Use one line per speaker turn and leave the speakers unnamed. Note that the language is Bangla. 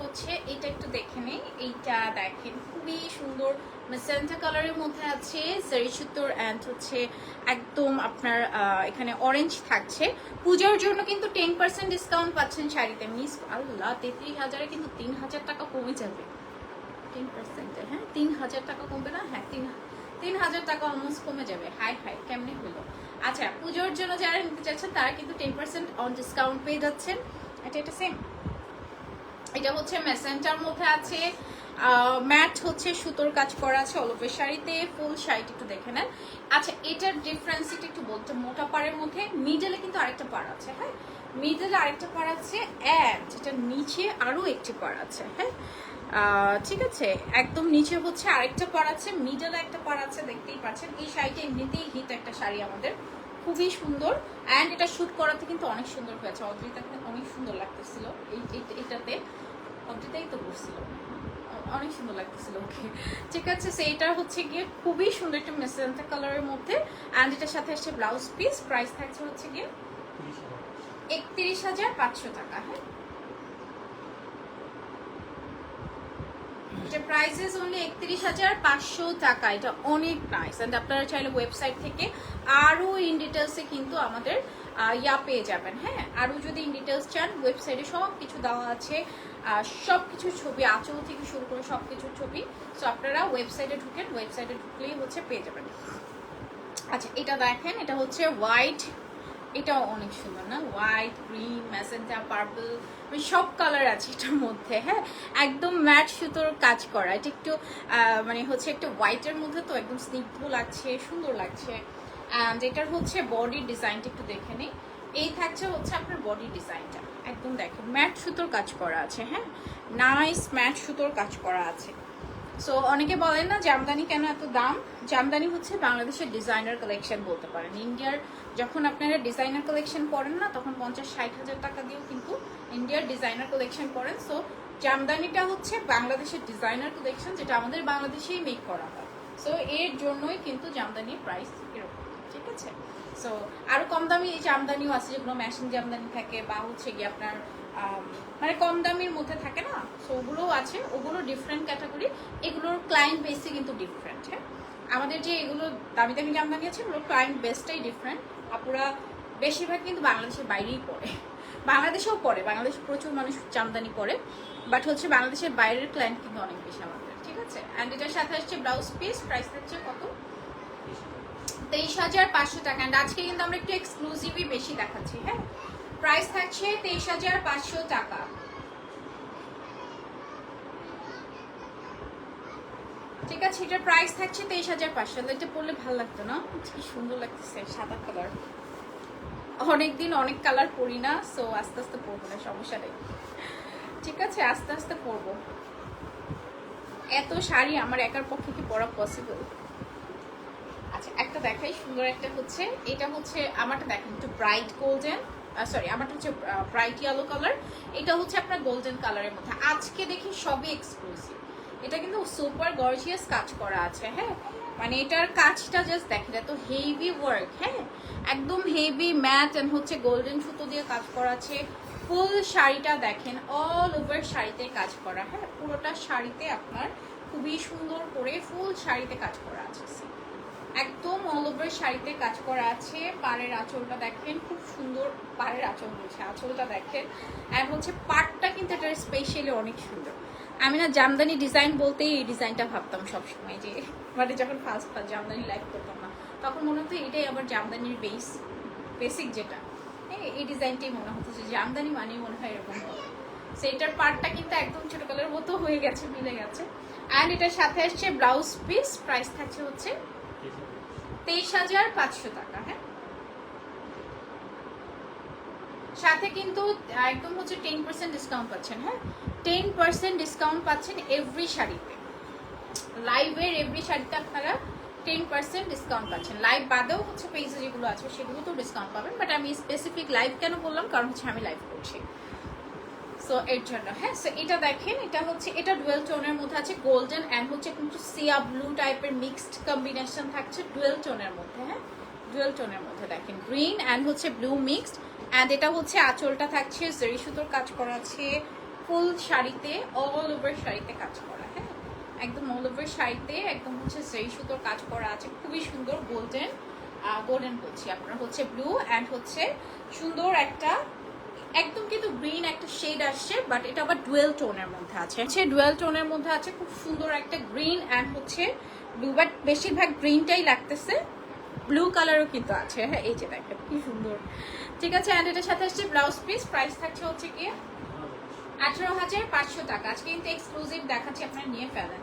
হচ্ছে, এটা একটু দেখে নেই, এইটা দেখেন, খুবই সুন্দর মেসেন্টা কালারের মধ্যে আছে, জারি সুতোর অ্যান্ড হচ্ছে একদম আপনার এখানে অরেঞ্জ থাকছে। পুজোর জন্য কিন্তু টেন পার্সেন্ট ডিসকাউন্ট পাচ্ছেন শাড়িতে। মিস আল্লাহ, তেত্রিশ হাজারে কিন্তু তিন হাজার টাকা কমে যাবে। টেন পার্সেন্টে হ্যাঁ তিন হাজার টাকা কমবে না হ্যাঁ তিন তিন হাজার টাকা অলমোস্ট কমে যাবে। হাই হাই, কেমনে হলো? আচ্ছা পুজোর জন্য যারা নিতে চাচ্ছেন, তারা কিন্তু টেন পার্সেন্ট অন ডিসকাউন্ট পেয়ে যাচ্ছেন। এটা এটা সেম এটা হচ্ছে মেসেন্টার মধ্যে আছে। ম্যাট হচ্ছে সুতোর কাজ করা আছে অলপের শাড়িতে। ফুল শাড়িটা একটু দেখে নেন। আচ্ছা এটার ডিফারেন্স এটা একটু বলতে মোটা পাড়ের মধ্যে মিডলে কিন্তু আরেকটা পাড় আছে হ্যাঁ? মিডলে আরেকটা পাড় আছে অ্যান্ড এটা নিচে আরও একটি পাড় আছে হ্যাঁ? ঠিক আছে? একদম নিচে হচ্ছে আরেকটা পাড় আছে মিডলে একটা পাড় আছে, দেখতেই পাচ্ছেন। এই শাড়িটা এমনিতেই হিট একটা শাড়ি আমাদের। খুবই সুন্দর অ্যান্ড এটা শ্যুট করাতে কিন্তু অনেক সুন্দর হয়েছে। অদ্রিতাকে অনেক সুন্দর লাগতেছিল এই অদ্রিতাই তো করছিল অনেক সুন্দর লাগতেছিল ওকে। ঠিক আছে সেইটা হচ্ছে গিয়ে খুবই সুন্দর একটা মেসেন্টা কালারের মধ্যে। অ্যান্ড এটার সাথে আসছে ব্লাউজ পিস প্রাইস থাকছে হচ্ছে গিয়ে একত্রিশ হাজার পাঁচশো টাকা হ্যাঁ? এটা প্রাইসেস অনলি একত্রিশ হাজার পাঁচশো টাকা। এটা অনেক নাইস অ্যান্ড আপনারা চাইলে ওয়েবসাইট থেকে আরও ইন ডিটেলসে কিন্তু আমাদের ইয়া পেয়ে যাবেন হ্যাঁ? আরও যদি ডিটেলস চান ওয়েবসাইটে সব কিছু দেওয়া আছে সব কিছু ছবি, আঁচল থেকে শুরু করে সব কিছুর ছবি সো আপনারা ওয়েবসাইটে ঢুকেন ওয়েবসাইটে ঢুকলেই হচ্ছে পেয়ে যাবেন। আচ্ছা এটা দেখেন, এটা হচ্ছে হোয়াইট এটাও অনেক সুন্দর, না? হোয়াইট গ্রিন ম্যাজেন্টা পার্পল সব কালার আছে এটার মধ্যে হ্যাঁ? একদম ম্যাট সুতোর কাজ করা। এটা একটু মানে হচ্ছে একটু হোয়াইটের মধ্যে তো একদম স্নিগ্ধ লাগছে, সুন্দর লাগছে। অ্যান্ড এটার হচ্ছে বডি ডিজাইনটা একটু দেখে নিই। এই থাকছে হচ্ছে আপনার বডি ডিজাইনটা একদম দেখেন ম্যাট সুতোর কাজ করা আছে হ্যাঁ? নাইস ম্যাট সুতোর কাজ করা আছে। সো অনেকে বলেন না, জামদানি কেন এত দাম? জামদানি হচ্ছে বাংলাদেশের ডিজাইনার কালেকশন বলতে পারেন। ইন্ডিয়ার, যখন আপনারা ডিজাইনার কালেকশন করেন না, তখন পঞ্চাশ, ষাট হাজার টাকা দিয়েও কিন্তু ইন্ডিয়ার ডিজাইনার কালেকশন করেন সো জামদানিটা হচ্ছে বাংলাদেশের ডিজাইনার কালেকশন যেটা আমাদের বাংলাদেশেই মেক করা হয়। সো এর জন্যই কিন্তু জামদানির প্রাইস ঠিক আছে? সো আরও কম দামি এই জামদানিও আছে, যেগুলো মেশিন জামদানি থাকে বা হচ্ছে গিয়ে আপনার মানে কম দামির মধ্যে থাকে না? সো ওগুলোও আছে, ওগুলো ডিফারেন্ট ক্যাটাগরি এগুলোর ক্লায়েন্ট বেসে কিন্তু ডিফারেন্ট হ্যাঁ? আমাদের যে এগুলো দামি দামি জামদানি আছে ওগুলোর ক্লায়েন্ট বেসটাই ডিফারেন্ট আপুরা বেশিরভাগ কিন্তু বাংলাদেশের বাইরেই পড়ে। বাংলাদেশেও পড়ে, বাংলাদেশে প্রচুর মানুষ জামদানি করে বাট হচ্ছে বাংলাদেশের বাইরের ক্লায়েন্ট কিন্তু অনেক বেশি আমাদের, ঠিক আছে? অ্যান্ড এটার সাথে আসছে ব্লাউজ পিস প্রাইস হচ্ছে কত? তেইশ হাজার পাঁচশো টাকা। আজকে কিন্তু আমরা একটু এক্সক্লুসিভই বেশি দেখাচ্ছি হ্যাঁ? প্রাইস থাকছে তেইশ হাজার পাঁচশো টাকা। ঠিক আছে, এটার প্রাইস থাকছে তেইশ হাজার পাঁচশো। এটা পরলে ভালো লাগতো, না? কি সুন্দর লাগতেছে, সাদা কালার অনেকদিন অনেক কালার পরি না সো আস্তে আস্তে পরবো না, সমস্যা নেই। ঠিক আছে, আস্তে আস্তে পরবো। এত শাড়ি আমার একার পক্ষে কি পরা পসিবল আচ্ছা একটা দেখাই সুন্দর একটা হচ্ছে। এটা হচ্ছে আমারটা দেখেন একটু ব্রাইট গোল্ডেন সরি আমারটা হচ্ছে ব্রাইট ইয়েলো কালার এটা হচ্ছে আপনার গোল্ডেন কালারের মধ্যে। আজকে দেখি সবই এক্সক্লুসিভ এটা কিন্তু সুপার গর্জিয়াস কাজ করা আছে হ্যাঁ? মানে এটার কাজটা জাস্ট দেখেন, এত হেভি ওয়ার্ক হ্যাঁ? একদম হেভি ম্যাট এন্ড হচ্ছে গোল্ডেন সুতো দিয়ে কাজ করা আছে। ফুল শাড়িটা দেখেন অল ওভার শাড়িতে কাজ করা হ্যাঁ? পুরোটা শাড়িতে আপনার খুবই সুন্দর করে ফুল শাড়িতে কাজ করা আছে? একদম অল ওভার শাড়িতে কাজ করা আছে। পাড়ের আঁচলটা দেখেন, খুব সুন্দর পাড়ের আঁচল বলছে আঁচলটা দেখেন। আর হচ্ছে পাটটা কিন্তু এটা স্পেশালি অনেক সুন্দর। আমি না জামদানি ডিজাইন বলতেই এই ডিজাইনটা ভাবতাম সবসময় যে মানে যখন ফার্স্ট ফার্স্ট জামদানি লাইক করতাম না, তখন মনে হতো এটাই আবার জামদানির বেস বেসিক যেটা। হ্যাঁ এই ডিজাইনটাই মনে হতো যে জামদানি মানেই মনে হয় এরকম হবে। সেইটার পার্টটা কিন্তু একদম ছোট কালার মতো হয়ে গেছে, মিলে গেছে। অ্যান্ড এটার সাথে আসছে ব্লাউজ পিস প্রাইস থাকছে হচ্ছে তেইশ হাজার পাঁচশো টাকা হ্যাঁ? সাথে কিন্তু একদম হচ্ছে টেন পার্সেন্ট ডিসকাউন্ট পাচ্ছেন হ্যাঁ? টেন পার্সেন্ট ডিসকাউন্ট পাচ্ছেন এভরি শাড়িতে। লাইভের এভরি শাড়িতে আপনারা টেন পার্সেন্ট ডিসকাউন্ট পাচ্ছেন। লাইভ বাদেও হচ্ছে পেজে যেগুলো আছে সেগুলো তো ডিসকাউন্ট পাবেন বাট আমি স্পেসিফিক লাইভ কেন বললাম? কারণ হচ্ছে আমি লাইভ করছি। সো এর জন্য। হ্যাঁ সো এটা দেখেন, এটা হচ্ছে, এটা ডুয়েল টোনের মধ্যে আছে গোল্ডেন অ্যান্ড হচ্ছে কিন্তু সিয়া ব্লু টাইপের মিক্সড কম্বিনেশন থাকছে ডুয়েল টোনের মধ্যে হ্যাঁ? ডুয়েল টোনের মধ্যে দেখেন। গ্রিন অ্যান্ড হচ্ছে ব্লু মিক্সড অ্যান্ড এটা হচ্ছে আঁচলটা থাকছে জরি সুতোর কাজ করা আছে ফুল শাড়িতে অল ওভার শাড়িতে কাজ করা হ্যাঁ? একদম অল ওভার শাড়িতে, একদম হচ্ছে সেই সুতোর কাজ করা আছে, খুবই সুন্দর গোল্ডেন গোল্ডেন বলছি আপনার হচ্ছে ব্লু অ্যান্ড হচ্ছে সুন্দর একটা, একদম কিন্তু গ্রিন একটা শেড আসছে বাট এটা আবার ডুয়েল টোনের মধ্যে আছে। হচ্ছে ডুয়েল টোনের মধ্যে আছে, খুব সুন্দর একটা গ্রিন অ্যান্ড হচ্ছে ব্লু বাট বেশিরভাগ গ্রিনটাই লাগতেছে। ব্লু কালারও কিন্তু আছে। হ্যাঁ এই যে একটা কি সুন্দর। ঠিক আছে অ্যান্ড এটার সাথে আসছে ব্লাউজ পিস প্রাইস থাকছে হচ্ছে গিয়ে আঠেরো হাজার পাঁচশো টাকা। আজকে কিন্তু এক্সক্লুসিভ দেখাচ্ছি, আপনারা নিয়ে ফেলেন।